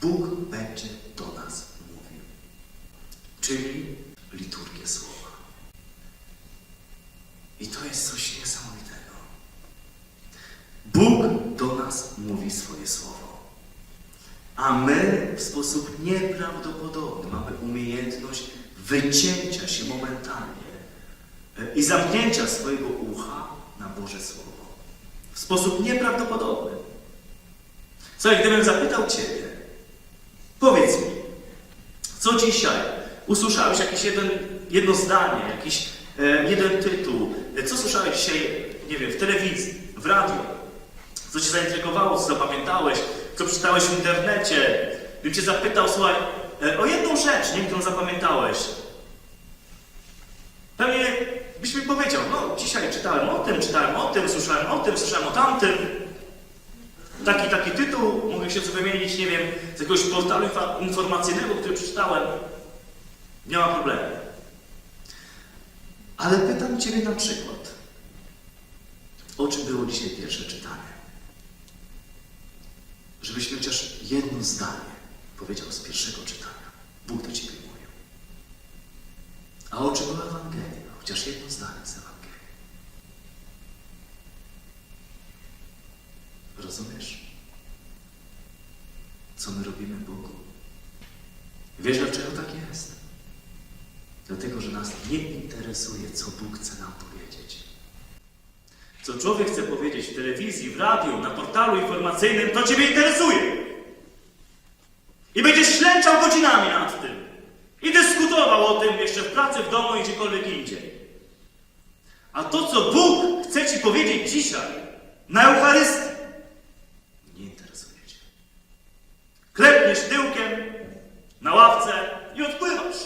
Bóg będzie do nas mówił. Czyli liturgię słowa. I to jest coś niesamowitego. Bóg do nas mówi swoje słowo. A my w sposób nieprawdopodobny mamy umiejętność wycięcia się momentalnie e, i zamknięcia swojego ucha na Boże Słowo. W sposób nieprawdopodobny. Słuchaj, gdybym zapytał Ciebie, powiedz mi, co dzisiaj? Usłyszałeś, jakieś jeden, jedno zdanie, jakiś e, jeden tytuł, co słyszałeś dzisiaj, nie wiem, w telewizji, w radiu, co Cię zaintrygowało, co zapamiętałeś, co przeczytałeś w internecie, gdybym Cię zapytał, słuchaj, e, o jedną rzecz, nie, którą zapamiętałeś, pewnie byś mi powiedział, no dzisiaj czytałem o tym, czytałem o tym, słyszałem o tym, słyszałem o tamtym, taki, taki tytuł, mogę się sobie wymienić, nie wiem, z jakiegoś portalu informacyjnego, który przeczytałem. Nie ma problemu. Ale pytam Ciebie na przykład, o czym było dzisiaj pierwsze czytanie? Żebyś chociaż jedno zdanie powiedział z pierwszego czytania. Bóg do Ciebie mówił. A o czym była Ewangelia? Chociaż jedno zdanie z Ewangelii. Rozumiesz? Co my robimy Bogu? Wiesz, dlaczego tak jest? Dlatego, że nas nie interesuje, co Bóg chce nam powiedzieć. Co człowiek chce powiedzieć w telewizji, w radiu, na portalu informacyjnym, to Ciebie interesuje. I będziesz ślęczał godzinami nad tym. I dyskutował o tym jeszcze w pracy, w domu i gdziekolwiek indziej. A to, co Bóg chce Ci powiedzieć dzisiaj, na Eucharystii, nie interesuje Cię. Klepniesz tyłkiem na ławce i odpływasz.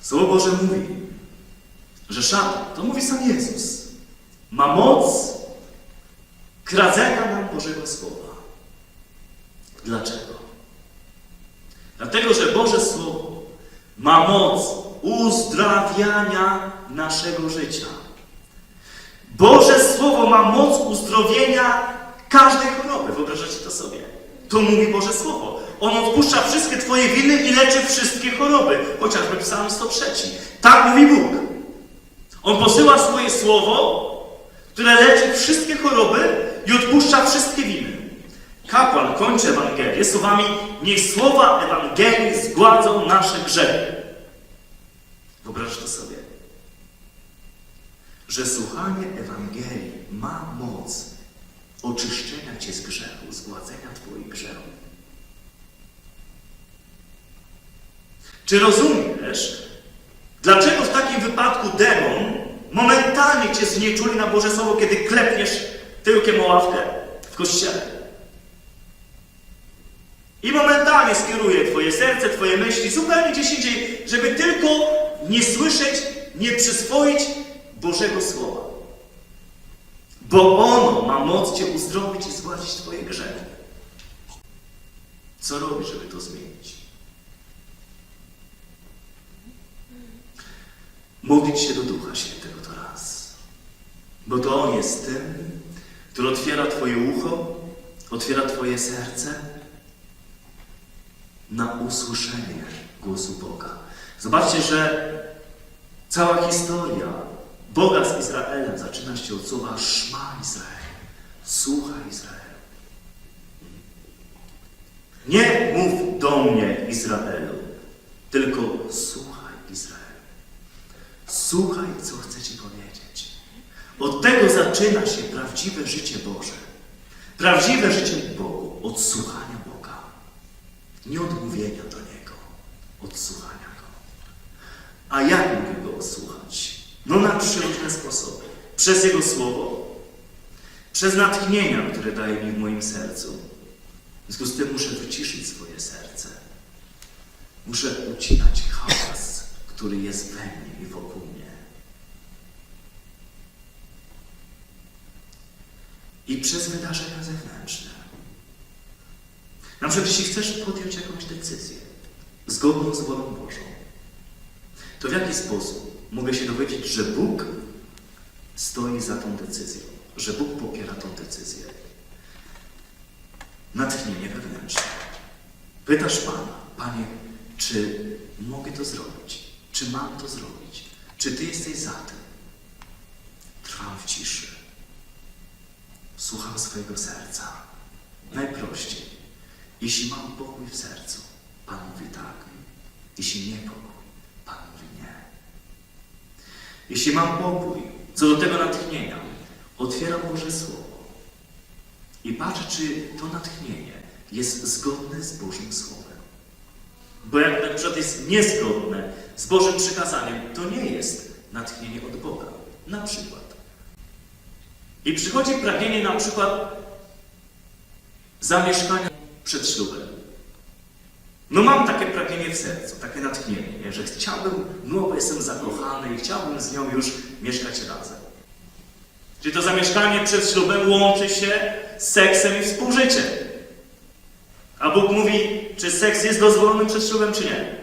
Słowo Boże mówi, że szatan, to mówi sam Jezus, ma moc kradzenia nam Bożego Słowa. Dlaczego? Dlatego, że Boże Słowo ma moc uzdrawiania naszego życia. Boże Słowo ma moc uzdrowienia każdej choroby. Wyobrażacie to sobie? To mówi Boże Słowo. On odpuszcza wszystkie Twoje winy i leczy wszystkie choroby. Chociażby Psalm 103. Tak mówi Bóg. On posyła swoje Słowo, które leczy wszystkie choroby i odpuszcza wszystkie winy. Kapłan kończy Ewangelię słowami Niech słowa Ewangelii zgładzą nasze grzechy. Wyobraź to sobie. Że słuchanie Ewangelii ma moc oczyszczenia Cię z grzechu, zgładzenia Twoich grzechów. Czy rozumiesz, dlaczego w takim wypadku demon momentalnie Cię znieczuli na Boże Słowo, kiedy klepniesz tyłkiem o ławkę w kościele? I momentalnie skieruje Twoje serce, Twoje myśli zupełnie gdzieś indziej, żeby tylko nie słyszeć, nie przyswoić Bożego Słowa. Bo ono ma moc Cię uzdrowić i zgładzić Twoje grzechy. Co robisz, żeby to zmienić? Modlić się do Ducha Świętego to raz. Bo to On jest tym, który otwiera Twoje ucho, otwiera Twoje serce, na usłyszenie głosu Boga. Zobaczcie, że cała historia Boga z Izraelem zaczyna się od słowa Szma Izrael. Słuchaj Izraelu. Nie mów do mnie Izraelu, tylko słuchaj Izraelu. Słuchaj, co chcę Ci powiedzieć. Od tego zaczyna się prawdziwe życie Boże. Prawdziwe życie Bogu od słuchania Boga. Nie od mówienia do Niego, od słuchania Go. A jak mogę Go osłuchać? No na trzy różne sposoby. Przez Jego Słowo, przez natchnienia, które daje mi w moim sercu. W związku z tym muszę wyciszyć swoje serce. Muszę ucinać hałas, który jest we mnie i wokół mnie. I przez wydarzenia zewnętrzne. Na przykład, jeśli chcesz podjąć jakąś decyzję zgodną z wolą Bożą, to w jaki sposób mogę się dowiedzieć, że Bóg stoi za tą decyzją, że Bóg popiera tą decyzję? natchnienie wewnętrzne. Pytasz Pana, Panie, czy mogę to zrobić? Czy mam to zrobić? Czy Ty jesteś za tym? Trwam w ciszy. Słucham swojego serca. Najprościej. Jeśli mam pokój w sercu, Pan mówi tak. Jeśli nie pokój, Pan mówi. Jeśli mam pokój, co do tego natchnienia, otwieram Boże Słowo i patrzę, czy to natchnienie jest zgodne z Bożym Słowem. Bo jak na przykład jest niezgodne z Bożym przykazaniem, to nie jest natchnienie od Boga. Na przykład. I przychodzi pragnienie na przykład zamieszkania przed ślubem. No mam takie pragnienie w sercu, takie natchnienie, nie? że chciałbym, no bo jestem zakochany i chciałbym z nią już mieszkać razem. Czyli to zamieszkanie przed ślubem łączy się z seksem i współżyciem. A Bóg mówi, czy seks jest dozwolony przed ślubem, czy nie.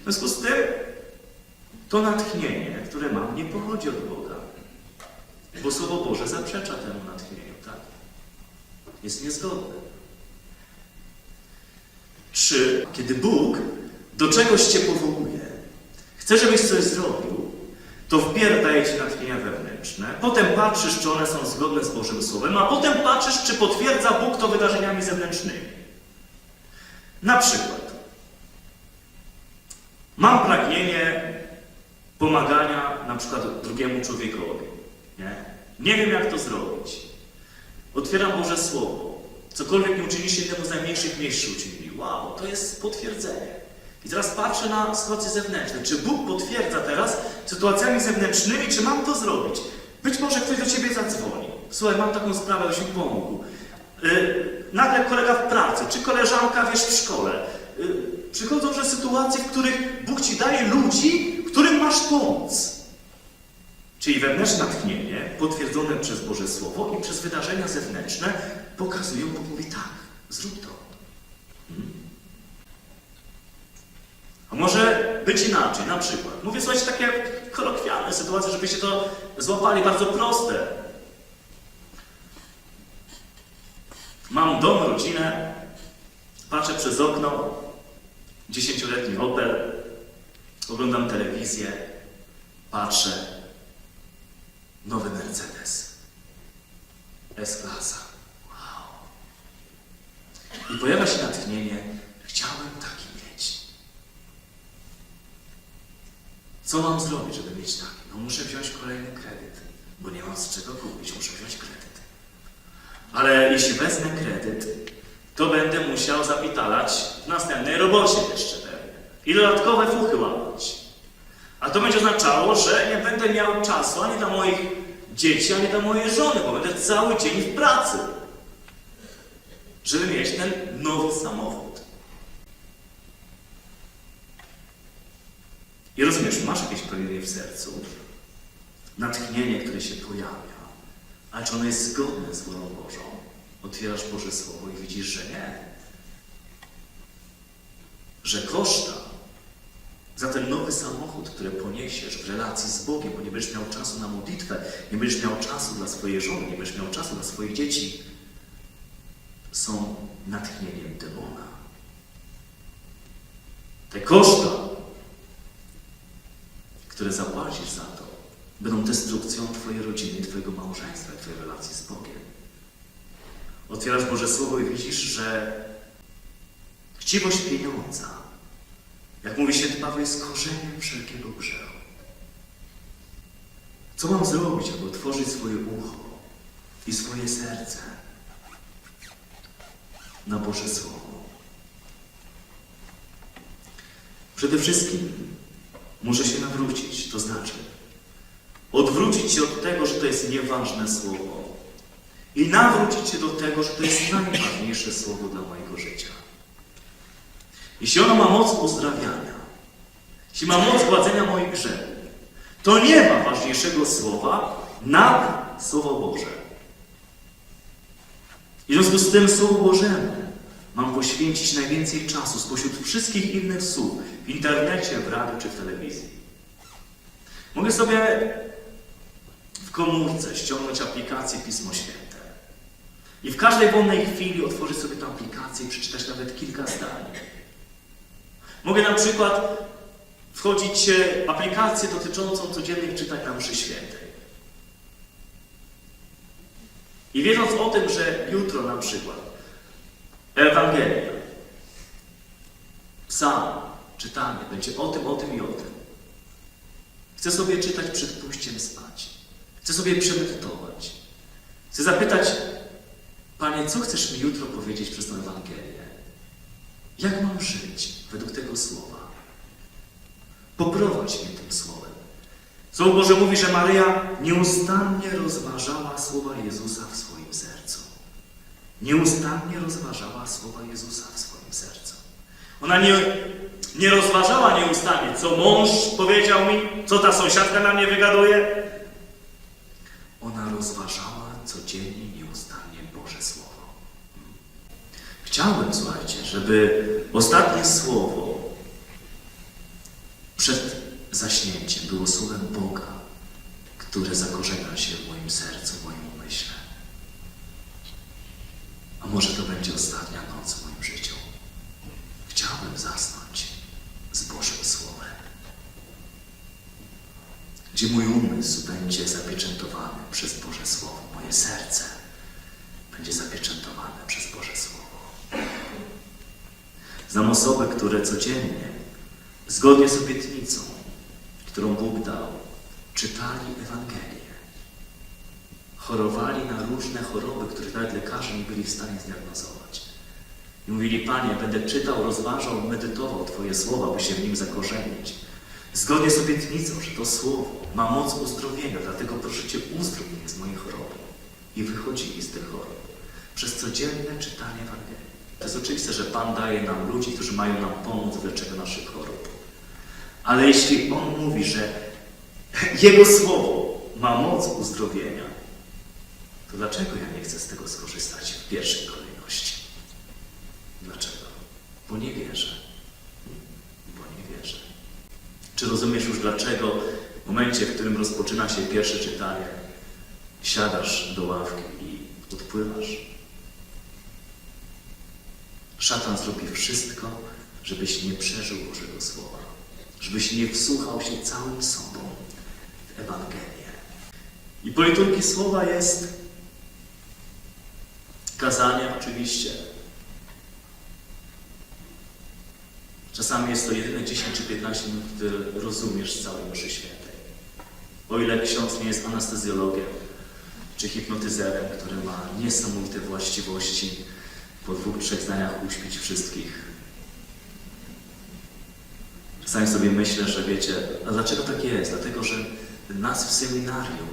W związku z tym to natchnienie, które mam, nie pochodzi od Boga. Bo Słowo Boże zaprzecza temu natchnieniu, tak? Jest niezgodne. Trzy, kiedy Bóg do czegoś Cię powołuje, chce, żebyś coś zrobił, to wpierw daje Ci natchnienia wewnętrzne, potem patrzysz, czy one są zgodne z Bożym Słowem, a potem patrzysz, czy potwierdza Bóg to wydarzeniami zewnętrznymi. Na przykład, mam pragnienie pomagania na przykład drugiemu człowiekowi. Nie? nie wiem, jak to zrobić. Otwieram Boże Słowo. Cokolwiek nie uczyniście, temu z najmniejszych mniejszy uczynili. Wow, to jest potwierdzenie. I teraz patrzę na sytuacje zewnętrzne. Czy Bóg potwierdza teraz sytuacjami zewnętrznymi, czy mam to zrobić? Być może ktoś do Ciebie zadzwoni. Słuchaj, mam taką sprawę, abyś mi pomógł. Yy, nagle kolega w pracy, czy koleżanka, wiesz, w szkole. Yy, przychodzą że sytuacje, w których Bóg Ci daje ludzi, którym masz pomóc. Czyli wewnętrzne natchnienie, potwierdzone przez Boże Słowo i przez wydarzenia zewnętrzne, pokazują, Bóg mówi tak, zrób to. Hmm? A może być inaczej, na przykład. Mówię, słuchajcie, takie kolokwialne sytuacje, żebyście to złapali, bardzo proste. Mam dom, rodzinę, patrzę przez okno, dziesięcioletni Opel, oglądam telewizję, patrzę, nowy Mercedes. S-klasa. Wow. I pojawia się natchnienie, chciałem taki mieć. Co mam zrobić, żeby mieć taki? No muszę wziąć kolejny kredyt, bo nie mam z czego kupić, muszę wziąć kredyt. Ale jeśli wezmę kredyt, to będę musiał zapitalać w następnej robocie jeszcze pewnie. I dodatkowe fuchy łapać. A to będzie oznaczało, że nie będę miał czasu ani dla moich dzieci, ani dla mojej żony, bo będę cały dzień w pracy. Żeby mieć ten nowy samochód. I rozumiesz, masz jakieś pragnienie w sercu, natchnienie, które się pojawia, ale czy ono jest zgodne z wolą Bożą? Otwierasz Boże Słowo i widzisz, że nie. Że koszta za ten nowy samochód, który poniesiesz w relacji z Bogiem, bo nie będziesz miał czasu na modlitwę, nie będziesz miał czasu dla swojej żony, nie będziesz miał czasu dla swoich dzieci, są natchnieniem demona. Te koszta, które zapłacisz za to, będą destrukcją Twojej rodziny, Twojego małżeństwa, Twojej relacji z Bogiem. Otwierasz Boże Słowo i widzisz, że chciwość pieniądza, jak mówi święty Paweł, jest korzeniem wszelkiego grzechu. Co mam zrobić, aby otworzyć swoje ucho i swoje serce na Boże Słowo? Przede wszystkim muszę się nawrócić, to znaczy odwrócić się od tego, że to jest nieważne słowo i nawrócić się do tego, że to jest najważniejsze słowo dla mojego życia. Jeśli ono ma moc uzdrawiania, jeśli ma moc gładzenia moich grzechów, to nie ma ważniejszego słowa nad Słowo Boże. I w związku z tym Słowu Bożemu mam poświęcić najwięcej czasu spośród wszystkich innych słów w internecie, w radiu czy w telewizji. Mogę sobie w komórce ściągnąć aplikację Pismo Święte I w każdej wolnej chwili otworzyć sobie tę aplikację i przeczytać nawet kilka zdań. Mogę na przykład wchodzić w aplikację dotyczącą codziennych czytań na mszy świętej. I wiedząc o tym, że jutro na przykład Ewangelia, Psalm, czytanie będzie o tym, o tym i o tym. Chcę sobie czytać przed pójściem spać. Chcę sobie przemedytować. Chcę zapytać, Panie, co chcesz mi jutro powiedzieć przez tę Ewangelię? Jak mam żyć według tego słowa? Poprowadź mnie tym słowem. Słowo Boże mówi, że Maryja nieustannie rozważała słowa Jezusa w swoim sercu. Nieustannie rozważała słowa Jezusa w swoim sercu. Ona nie, nie rozważała nieustannie, co mąż powiedział mi, co ta sąsiadka na mnie wygaduje. Ona rozważała codziennie, nieustannie Boże Słowo. Chciałbym, słuchajcie, żeby ostatnie słowo przed zaśnięciem było słowem Boga, które zakorzenia się w moim sercu, w moim umyśle. A może to będzie ostatnia noc w moim życiu. Chciałbym zasnąć z Bożym Słowem, gdzie mój umysł będzie zapieczętowany przez Boże Słowo, moje serce będzie zapieczętowane przez Boże Słowo. Znam osoby, które codziennie, zgodnie z obietnicą, którą Bóg dał, czytali Ewangelię. Chorowali na różne choroby, których nawet lekarze nie byli w stanie zdiagnozować. I mówili, Panie, będę czytał, rozważał, medytował Twoje słowa, by się w nim zakorzenić. Zgodnie z obietnicą, że to słowo ma moc uzdrowienia, dlatego proszę Cię, uzdrów mnie z mojej choroby. I wychodzili z tych chorób przez codzienne czytanie Ewangelii. To jest oczywiste, że Pan daje nam ludzi, którzy mają nam pomóc w leczeniu naszych chorób. Ale jeśli On mówi, że Jego Słowo ma moc uzdrowienia, to dlaczego ja nie chcę z tego skorzystać w pierwszej kolejności? Dlaczego? Bo nie wierzę. Bo nie wierzę. Czy rozumiesz już dlaczego w momencie, w którym rozpoczyna się pierwsze czytanie, siadasz do ławki i odpływasz? Szatan zrobi wszystko, żebyś nie przeżył Bożego Słowa, żebyś nie wsłuchał się całym sobą w Ewangelię. I po liturgii Słowa jest kazanie oczywiście. Czasami jest to jedyne 10 czy 15 minut, które rozumiesz całej mszy świętej. O ile ksiądz nie jest anestezjologiem czy hipnotyzerem, który ma niesamowite właściwości po dwóch, trzech zdaniach uśpić wszystkich. Czasami sobie myślę, że wiecie, a dlaczego tak jest? Dlatego, że nas w seminarium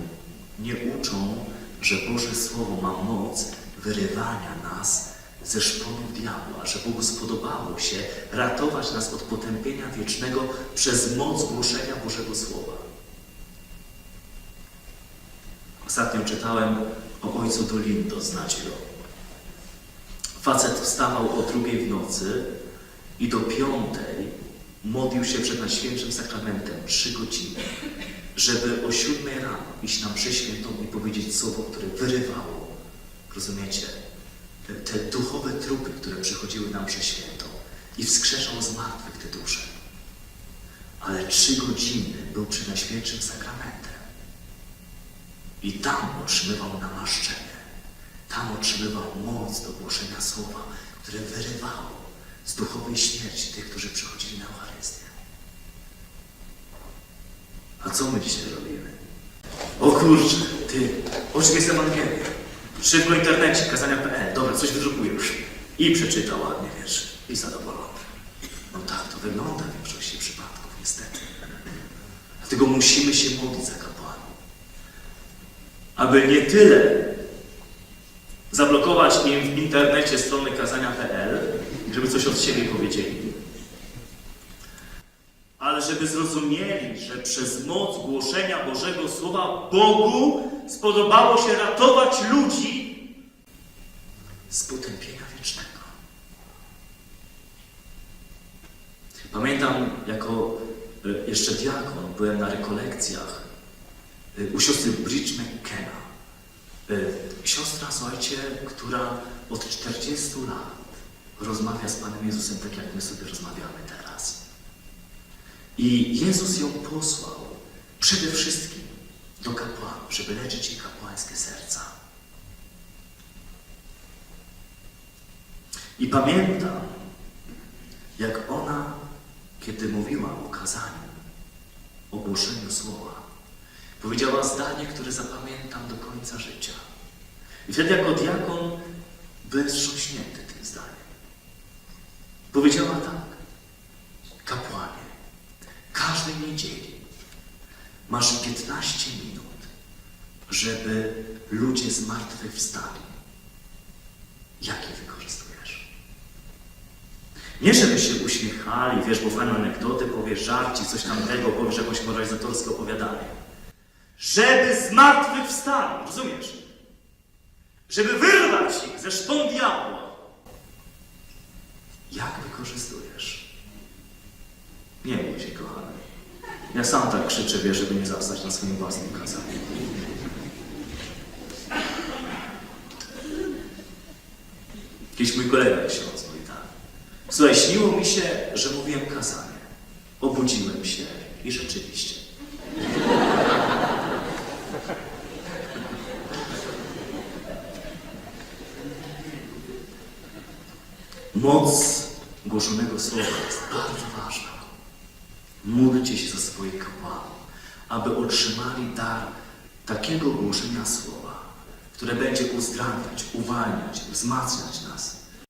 nie uczą, że Boże Słowo ma moc wyrywania nas ze szponów diabła, że Bogu spodobało się ratować nas od potępienia wiecznego przez moc głoszenia Bożego Słowa. Ostatnio czytałem o ojcu Dolindo, znacie go. Facet wstawał o drugiej w nocy i do piątej modlił się przed Najświętszym Sakramentem trzy godziny, żeby o siódmej rano iść na mszę i powiedzieć słowo, które wyrywało, rozumiecie, te, te duchowe trupy, które przychodziły na mszę i wskrzeszał z martwych te dusze. Ale trzy godziny był przy Najświętszym Sakramentem i tam otrzymywał namaszczenie. Tam otrzymywał moc do głoszenia słowa, które wyrywało z duchowej śmierci tych, którzy przychodzili na Eucharystię. A co my dzisiaj robimy? O kurczę, ty, o czym jest Ewangelia? Szybko internecie, kazania.pl, dobra, coś wydrukuję już. I przeczytał ładnie, wiesz, i zadowolony. No tak, to wygląda w większości przypadków, niestety. Dlatego musimy się modlić za kapłanów. Aby nie tyle zablokować im w internecie strony kazania.pl, żeby coś od siebie powiedzieli, ale żeby zrozumieli, że przez moc głoszenia Bożego Słowa Bogu spodobało się ratować ludzi z potępienia wiecznego. Pamiętam, jako e, jeszcze diakon byłem na rekolekcjach e, u siostry Bridge McKenna. Y, Siostra, słuchajcie, która od 40 lat rozmawia z Panem Jezusem tak, jak my sobie rozmawiamy teraz. I Jezus ją posłał przede wszystkim do kapłanów, żeby leczyć ich kapłańskie serca. I pamiętam, jak ona, kiedy mówiła o kazaniu, o głoszeniu słowa, powiedziała zdanie, które zapamiętam do końca życia. I wtedy jako diakon byłem wstrząśnięty tym zdaniem. Powiedziała tak, kapłanie, każdej niedzieli masz 15 minut, żeby ludzie z martwych wstali. Jakie wykorzystujesz? Nie, żeby się uśmiechali, wiesz, bo fajne anegdoty powiesz, żarci, coś tamtego, powiesz jakąś moralizatorskie opowiadanie. Żeby z martwych wstali, rozumiesz? Żeby wyrwać ich ze szpon diabła. Jak wykorzystujesz? Nie bój się, kochany. Ja sam tak krzyczę, wiesz, żeby nie zastać na swoim własnym kazaniu. Kiedyś mój kolega ksiądz mówi tak. Słuchaj, śniło mi się, że mówiłem kazanie. Obudziłem się i rzeczywiście. Moc głoszonego słowa jest bardzo ważna. Módlcie się za swoich kapłanów, aby otrzymali dar takiego głoszenia słowa, które będzie uzdrawiać, uwalniać, wzmacniać nas